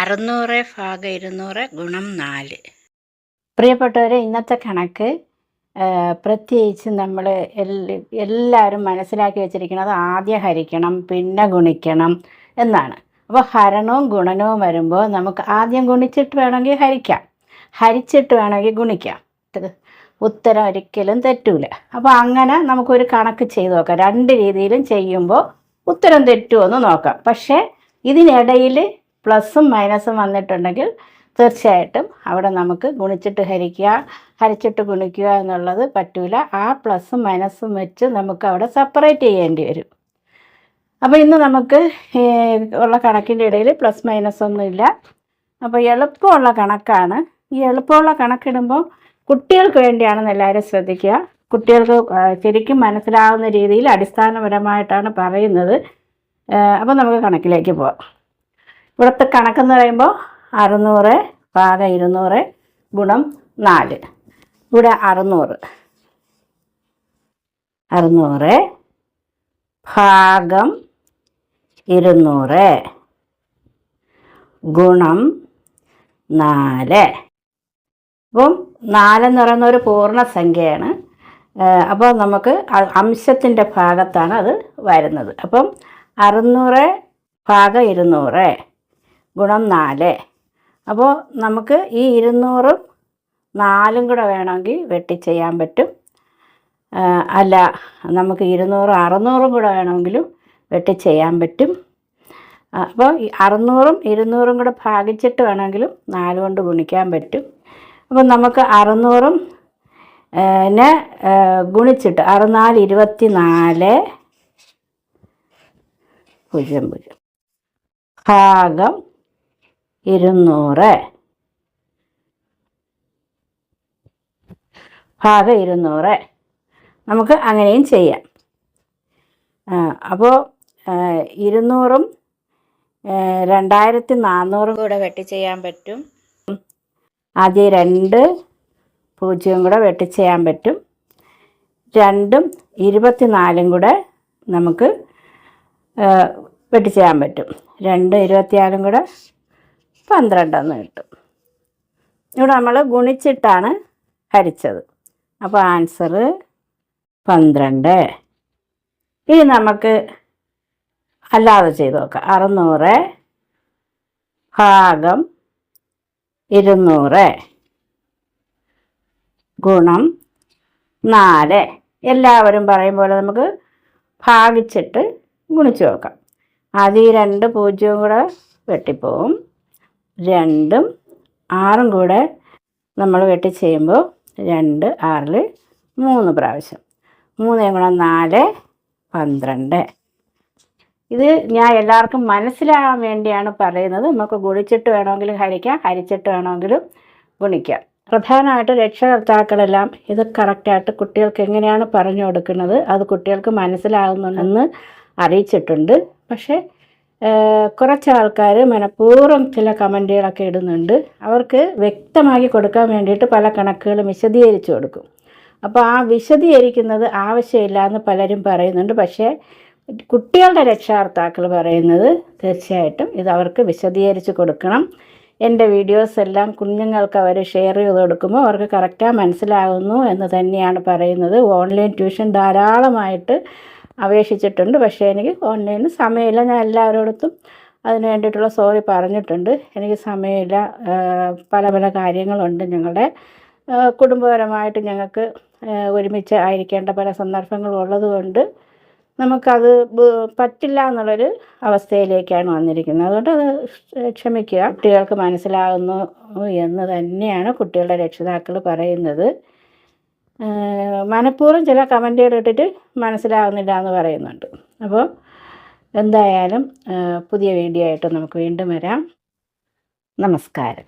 അറുന്നൂറ് ഭാഗ ഇരുന്നൂറ് ഗുണം നാല്. പ്രിയപ്പെട്ടവരെ ഇന്നത്തെ കണക്ക് പ്രത്യേകിച്ച് നമ്മൾ എല്ലാവരും മനസ്സിലാക്കി വെച്ചിരിക്കുന്നത് ആദ്യം ഹരിക്കണം പിന്നെ ഗുണിക്കണം എന്നാണ്. അപ്പോൾ ഹരണവും ഗുണനവും വരുമ്പോൾ നമുക്ക് ആദ്യം ഗുണിച്ചിട്ട് വേണമെങ്കിൽ ഹരിക്കാം. ഹരിച്ചിട്ട് വേണമെങ്കിൽ ഗുണിക്കാം. ഉത്തരം ഒരിക്കലും തെറ്റൂല. അപ്പോൾ അങ്ങനെ നമുക്കൊരു കണക്ക് ചെയ്ത് നോക്കാം. രണ്ട് രീതിയിലും ചെയ്യുമ്പോൾ ഉത്തരം തെറ്റുമോ എന്ന് നോക്കാം. പക്ഷേ ഇതിനിടയിൽ പ്ലസും മൈനസും വന്നിട്ടുണ്ടെങ്കിൽ തീർച്ചയായിട്ടും അവിടെ നമുക്ക് ഗുണിച്ചിട്ട് ഹരിക്കുക ഹരിച്ചിട്ട് ഗുണിക്കുക എന്നുള്ളത് പറ്റൂല. ആ പ്ലസും മൈനസും വെച്ച് നമുക്ക് അവിടെ സെപ്പറേറ്റ് ചെയ്യേണ്ടി വരും. അപ്പോൾ ഇന്ന് നമുക്ക് ഉള്ള കണക്കിന്റെ ഇടയിൽ പ്ലസ് മൈനസ് ഒന്നുമില്ല അപ്പോൾ എളുപ്പമുള്ള കണക്കാണ്. ഈ എളുപ്പമുള്ള കണക്കിടുമ്പോൾ കുട്ടികൾക്ക് വേണ്ടിയാണെന്ന് എല്ലാവരും ശ്രദ്ധിക്കുക. കുട്ടികൾക്ക് ശരിക്കും മനസ്സിലാവുന്ന രീതിയിൽ അടിസ്ഥാനപരമായിട്ടാണ് പറയുന്നത്. അപ്പോൾ നമുക്ക് കണക്കിലേക്ക് പോവാം. ഇവിടുത്തെ കണക്കെന്ന് പറയുമ്പോൾ അറുന്നൂറ് ഭാഗം ഇരുന്നൂറ് ഗുണം നാല്. ഇവിടെ അറുന്നൂറ്. അറുന്നൂറ് ഭാഗം ഇരുന്നൂറ് ഗുണം നാല്. അപ്പം നാലെന്ന് പറയുന്ന ഒരു പൂർണസംഖ്യയാണ് അപ്പോൾ നമുക്ക് അംശത്തിന്റെ ഭാഗത്താണ് അത് വരുന്നത്. അപ്പം അറുന്നൂറ് ഭാഗം ഇരുന്നൂറ് ഗുണം നാല്. അപ്പോൾ നമുക്ക് ഈ ഇരുന്നൂറും നാലും കൂടെ വേണമെങ്കിൽ വെട്ടി ചെയ്യാൻ പറ്റും അല്ല നമുക്ക് ഇരുന്നൂറും അറുന്നൂറും കൂടെ വേണമെങ്കിലും വെട്ടി ചെയ്യാൻ പറ്റും അപ്പോൾ ഈ അറുന്നൂറും ഇരുന്നൂറും കൂടെ ഭാഗിച്ചിട്ട് വേണമെങ്കിലും നാല് കൊണ്ട് ഗുണിക്കാൻ പറ്റും. അപ്പോൾ നമുക്ക് അറുന്നൂറും നെ ഗുണിച്ചിട്ട് അറുനാല് ഇരുപത്തി നാല് പൂജ്യം പൂജ്യം. ഭാഗം ഇരുന്നൂറ്. ഭാഗം ഇരുന്നൂറ്. നമുക്ക് അങ്ങനെയും ചെയ്യാം. അപ്പോൾ ഇരുന്നൂറും രണ്ടായിരത്തി നാന്നൂറും കൂടെ വെട്ടി ചെയ്യാൻ പറ്റും. ആദ്യം രണ്ട് പൂജ്യവും കൂടെ വെട്ടി ചെയ്യാൻ പറ്റും. രണ്ടും ഇരുപത്തിനാലും കൂടെ നമുക്ക് വെട്ടി ചെയ്യാൻ പറ്റും. രണ്ട് ഇരുപത്തിനാലും കൂടെ പന്ത്രണ്ടെന്ന് കിട്ടും. ഇവിടെ നമ്മൾ ഗുണിച്ചിട്ടാണ് ഹരിച്ചത്. അപ്പോൾ ആൻസർ പന്ത്രണ്ട്. ഇനി നമുക്ക് അല്ലാതെ ചെയ്ത് നോക്കാം. അറുന്നൂറ് ഭാഗം ഇരുന്നൂറ് ഗുണം നാല്. എല്ലാവരും പറയും പോലെ നമുക്ക് ഭാഗിച്ചിട്ട് ഗുണിച്ച് നോക്കാം. ആദ്യം ഈ രണ്ട് പൂജ്യവും കൂടെ വെട്ടിപ്പോവും. രണ്ടും ആറും കൂടെ നമ്മൾ വെട്ടി ചെയ്യുമ്പോൾ രണ്ട് ആറിൽ മൂന്ന് പ്രാവശ്യം. മൂന്ന് ഗുണം നാല് പന്ത്രണ്ട്. ഇത് ഞാൻ എല്ലാവർക്കും മനസ്സിലാകാൻ വേണ്ടിയാണ് പറയുന്നത്. നമുക്ക് ഗുണിച്ചിട്ട് വേണമെങ്കിലും ഹരിക്കാം ഹരിച്ചിട്ട് വേണമെങ്കിലും ഗുണിക്കാം. പ്രധാനമായിട്ട് രക്ഷകർത്താക്കളെല്ലാം ഇത് കറക്റ്റായിട്ട് കുട്ടികൾക്ക് എങ്ങനെയാണ് പറഞ്ഞു കൊടുക്കുന്നത്? അത് കുട്ടികൾക്ക് മനസ്സിലാകുന്നുണ്ടെന്ന് അറിയിച്ചിട്ടുണ്ട്. പക്ഷേ കുറച്ച് ആൾക്കാർ മനഃപൂർവം ചില കമന്റുകളൊക്കെ ഇടുന്നുണ്ട്. അവർക്ക് വ്യക്തമാക്കി കൊടുക്കാൻ വേണ്ടിയിട്ട് പല കണക്കുകളും വിശദീകരിച്ചു കൊടുക്കും. അപ്പോൾ ആ വിശദീകരിക്കുന്നത് ആവശ്യമില്ല എന്ന് പലരും പറയുന്നുണ്ട്. പക്ഷേ കുട്ടികളുടെ രക്ഷാർത്താക്കൾ പറയുന്നത് തീർച്ചയായിട്ടും ഇത് അവർക്ക് വിശദീകരിച്ച് കൊടുക്കണം. എന്റെ വീഡിയോസ് എല്ലാം കുഞ്ഞുങ്ങൾക്ക് അവർ ഷെയർ ചെയ്ത് കൊടുക്കുമ്പോൾ അവർക്ക് കറക്റ്റാக മനസ്സിലാകുന്നു എന്ന് തന്നെയാണ് പറയുന്നത്. ഓൺലൈൻ ട്യൂഷൻ ധാരാളമായിട്ട് അപേക്ഷിച്ചിട്ടുണ്ട്. പക്ഷേ എനിക്ക് ഓൺലൈനിൽ സമയമില്ല. ഞാൻ എല്ലാവരോടത്തും അതിന് വേണ്ടിയിട്ടുള്ള സോറി പറഞ്ഞിട്ടുണ്ട്. എനിക്ക് സമയമില്ല. പല പല കാര്യങ്ങളുണ്ട് ഞങ്ങളുടെ. കുടുംബപരമായിട്ട് ഞങ്ങൾക്ക് ഒരുമിച്ച് ആയിരിക്കേണ്ട പല സന്ദർഭങ്ങളും ഉള്ളതുകൊണ്ട് നമുക്കത് പറ്റില്ല എന്നുള്ളൊരു അവസ്ഥയിലേക്കാണ് വന്നിരിക്കുന്നത്. അതുകൊണ്ട് അത് ക്ഷമിക്കുക. കുട്ടികൾക്ക് മനസ്സിലാകുന്നു എന്ന് തന്നെയാണ് കുട്ടികളുടെ രക്ഷിതാക്കൾ പറയുന്നത്. മനഃപൂർവം ചില കമന്റുകൾ ഇട്ടിട്ട് മനസ്സിലാകുന്നില്ല എന്ന് പറയുന്നുണ്ട്. അപ്പോൾ എന്തായാലും പുതിയ വീഡിയോ ആയിട്ട് നമുക്ക് വീണ്ടും വരാം. നമസ്കാരം.